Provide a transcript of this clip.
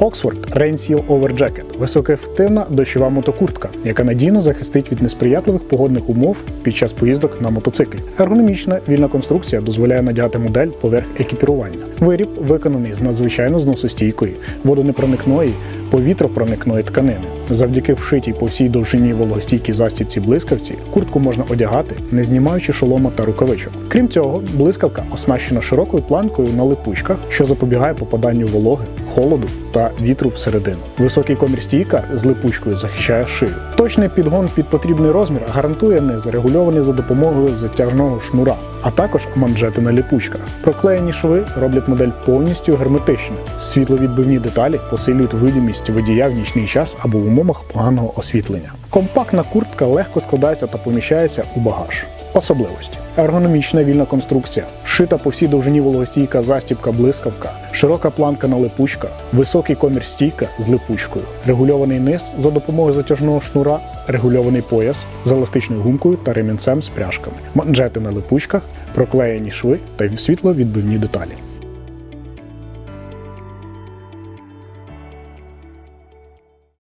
Oxford Rain Seal Over Jacket – високоефективна дощова мотокуртка, яка надійно захистить від несприятливих погодних умов під час поїздок на мотоциклі. Ергономічна вільна конструкція дозволяє надягати модель поверх екіпірування. Виріб виконаний з надзвичайно зносостійкої, водонепроникної, повітропроникної тканини. Завдяки вшитій по всій довжині вологостійкій застібці блискавці куртку можна одягати, не знімаючи шолома та рукавичок. Крім цього, блискавка оснащена широкою планкою на липучках, що запобігає попаданню вологи, холоду та вітру всередину. Високий комір стійка з липучкою захищає шию. Точний підгон під потрібний розмір гарантує низ, регульований за допомогою затяжного шнура, а також манжети на липучках. Проклеєні шви роблять модель повністю герметичною. Світловідбивні деталі посилюють видимість водія в нічний час або в умовах поганого освітлення. Компактна куртка легко складається та поміщається у багаж. Особливості: ергономічна вільна конструкція, вшита по всій довжині вологостійка застібка блискавка, широка планка на липучка, високий комір стійка з липучкою, регульований низ за допомогою затяжного шнура, регульований пояс з еластичною гумкою та ремінцем з пряжками, манжети на липучках, проклеєні шви та світловідбивні деталі.